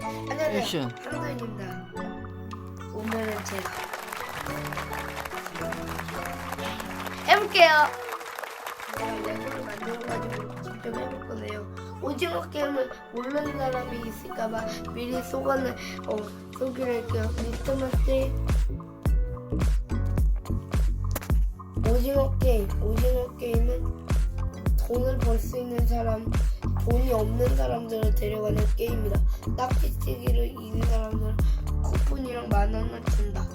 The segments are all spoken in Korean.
안녕하세요. 액션. 한도입니다. 오늘은 제가 해볼게요. 제가 레고를 만들어가지고 직접 해볼 건데요. 오징어 게임을 모르는 사람이 있을까봐 미리 소관을 어, 소개를 할게요. 리트머스 오징어 게임. 오징어 게임은 돈을 벌 수 있는 사람, 돈이 없는 사람들을 데려가는 게임이다. 딱지치기를 이긴 사람들은 쿠폰이랑 만 원을 준다.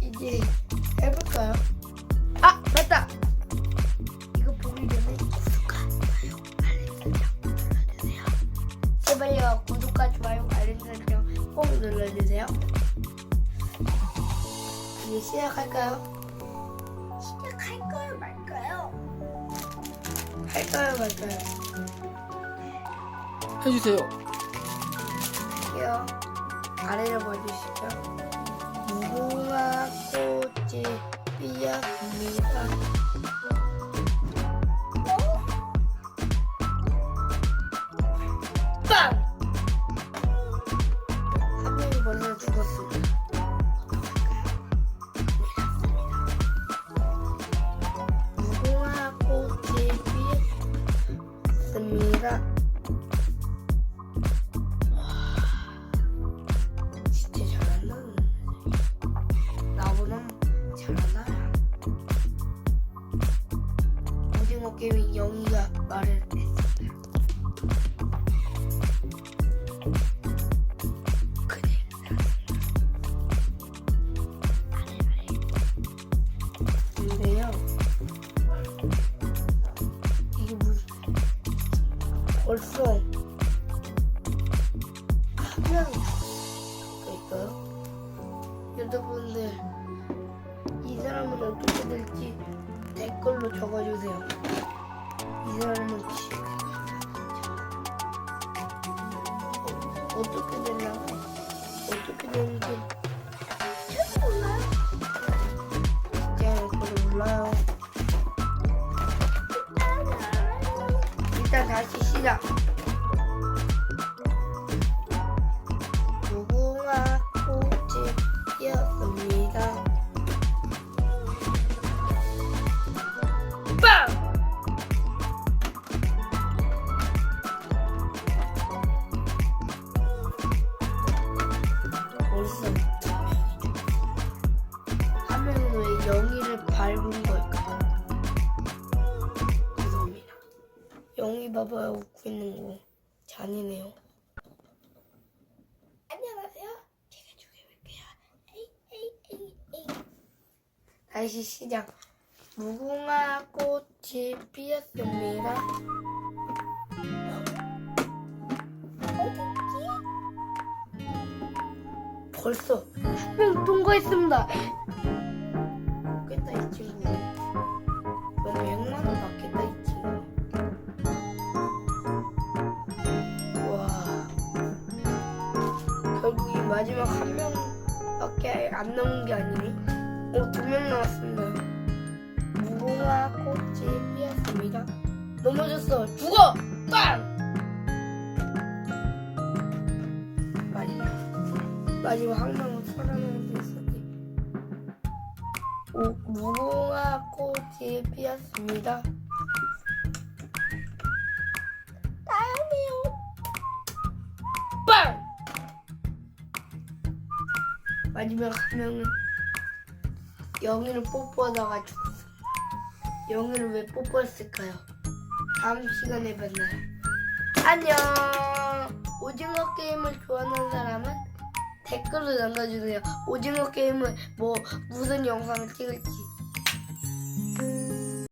이제 해볼까요? 아 맞다. 이거 보기 전에 구독과 좋아요, 알림 설정 눌러주세요. 제발요 구독과 좋아요, 알림 설정 꼭 눌러주세요. 이제 시작할까요? 시작할까요 할까요 말까요? 해주세요. 할게요. 아래를 봐주시죠. 무궁화 꽃이 피었습니다. 피었습니다. 진짜 잘한다. 나보다 잘한다. 벌써 한 명이 있을까요? 여러분들 이 사람은 어떻게 될지 댓글로 적어주세요. 이 사람은 어떻게 되려고 어떻게 되는지 잘 몰라 다시 시작. 무궁화 꽃이 피었습니다. 빵! 벌써 한 명은 왜 영희를 밟은 걸까 봐봐요 웃고 있는 거 잔이네요. 안녕하세요. 제가 죽여볼게요. 에이, 에이, 에이, 에이. 다시 시작. 무궁화 꽃이 피었습니다. 벌써 한 명 통과했습니다. 좋겠다 이 친구. 마지막 한 명밖에 안 남은 게 아니네. 어, 두 명 남았습니다. 무궁화 꽃이 피었습니다. 넘어졌어. 죽어! 빵! 마지막, 마지막 한 명은 살아남을 수 있었지. 오, 무궁화 꽃이 피었습니다. 마지막 한 명은 영희를 뽀뽀하다가. 영희를 왜 뽀뽀했을까요? 다음 시간에 만나요. 안녕. 오징어 게임을 좋아하는 사람은 댓글로 남겨주세요. 오징어 게임을 뭐 무슨 영상을 찍을지.